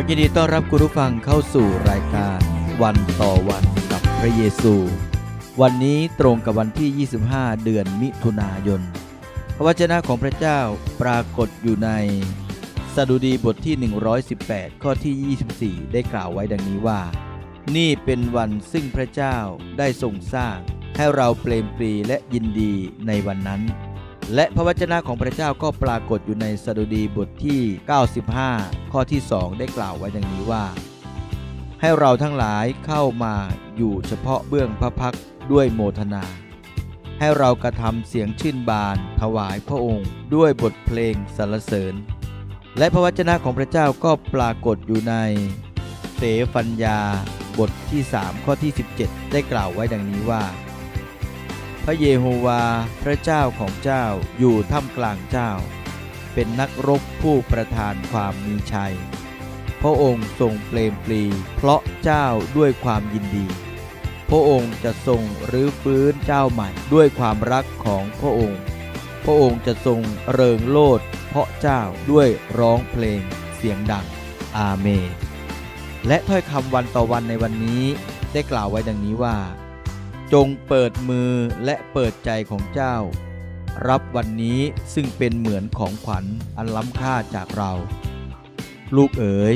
ขอยินดีต้อนรับคุณผู้ฟังเข้าสู่รายการวันต่อวันกับพระเยซู วันนี้ตรงกับวันที่ 25 เดือนมิถุนายน พระวจนะของพระเจ้าปรากฏอยู่ในสดุดีบทที่ 118 ข้อที่ 24 ได้กล่าวไว้ดังนี้ว่า นี่เป็นวันซึ่งพระเจ้าได้ทรงสร้าง ให้เราเปลมปรีและยินดีในวันนั้น และพระวจนะของพระเจ้าก็ปรากฏอยู่ในสดุดีบทที่ 95 ข้อที่ 2 ได้กล่าวไว้ดังนี้ว่า ให้เราทั้งหลายเข้ามาอยู่เฉพาะเบื้องพระพักด้วยโมทนา ให้เรากระทำเสียงชื่นบาน ถวายพระองค์ด้วยบทเพลงสรรเสริญ และพระวจนะของพระเจ้าก็ปรากฏอยู่ในเสฟัญญาบทที่ 3 ข้อที่ 17 ได้กล่าวไว้ดังนี้ว่า ระเยโฮวา พระเจ้าของเจ้าอยู่ท่ามกลางเจ้า เป็นนักรบผู้ประทานความมีชัย พระองค์ทรงเปลมปลีเพราะเจ้าด้วยความยินดี พระองค์จะทรงรื้อฟื้นเจ้าใหม่ด้วยความรักของพระองค์ พระองค์จะทรงเริงโลดเพราะเจ้าด้วยร้องเพลงเสียงดัง อาเมนและถ้อยคำวันต่อวันในวันนี้ได้กล่าวไว้ดังนี้ว่า จงเปิดมือและเปิดใจของเจ้า รับวันนี้ซึ่งเป็นเหมือนของขวัญอันล้ำค่าจากเรา ลูกเอ๋ย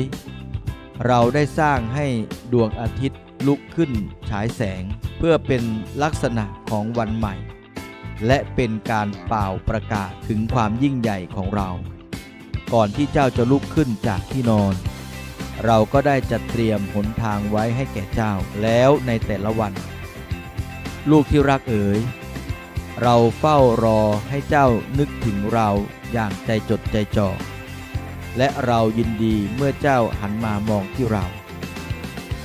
เราได้สร้างให้ดวงอาทิตย์ลุกขึ้นฉายแสงเพื่อเป็นลักษณะของวันใหม่ และเป็นการเป่าประกาศถึงความยิ่งใหญ่ของเรา ก่อนที่เจ้าจะลุกขึ้นจากที่นอน เราก็ได้จัดเตรียมหนทางไว้ให้แก่เจ้าแล้วในแต่ละวัน ลูกที่รักเอ๋ย เราเฝ้ารอให้เจ้านึกถึงเราอย่างใจจดใจจ่อ และเรายินดีเมื่อเจ้าหันมามองที่เรา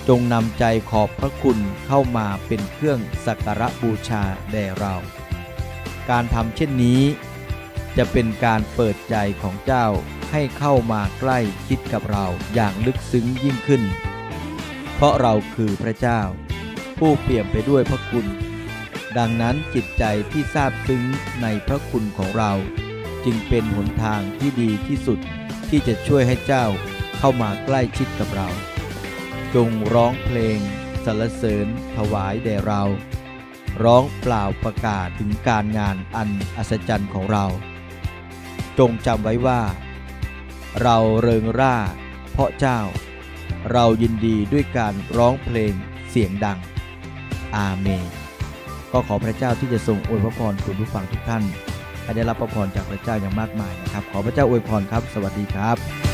จงนำใจขอบพระคุณเข้ามาเป็นเครื่องสักการะบูชาแด่เรา การทำเช่นนี้ จะเป็นการเปิดใจของเจ้าให้เข้ามาใกล้ชิดกับเราอย่างลึกซึ้งยิ่งขึ้น เพราะเราคือพระเจ้า ผู้เปี่ยมไปด้วยพระคุณ ดังนั้นจิตใจที่ซาบซึ้งในพระคุณของเรา จึงเป็นหนทางที่ดีที่สุดที่จะช่วยให้เจ้าเข้ามาใกล้ชิดกับเรา จงร้องเพลงสรรเสริญถวายแด่เรา ร้องเปล่าประกาศถึงการงานอันอัศจรรย์ของเรา จงจำไว้ว่า เราเริงร่า เพราะเจ้า เรายินดีด้วยการร้องเพลงเสียงดัง อาเมน ก็ขอพระเจ้าที่จะทรงอวยพระพรคุณผู้ฟังทุกท่านให้ได้รับพระพรจากพระเจ้าอย่างมากมายนะครับ ขอพระเจ้าอวยพรครับ สวัสดีครับ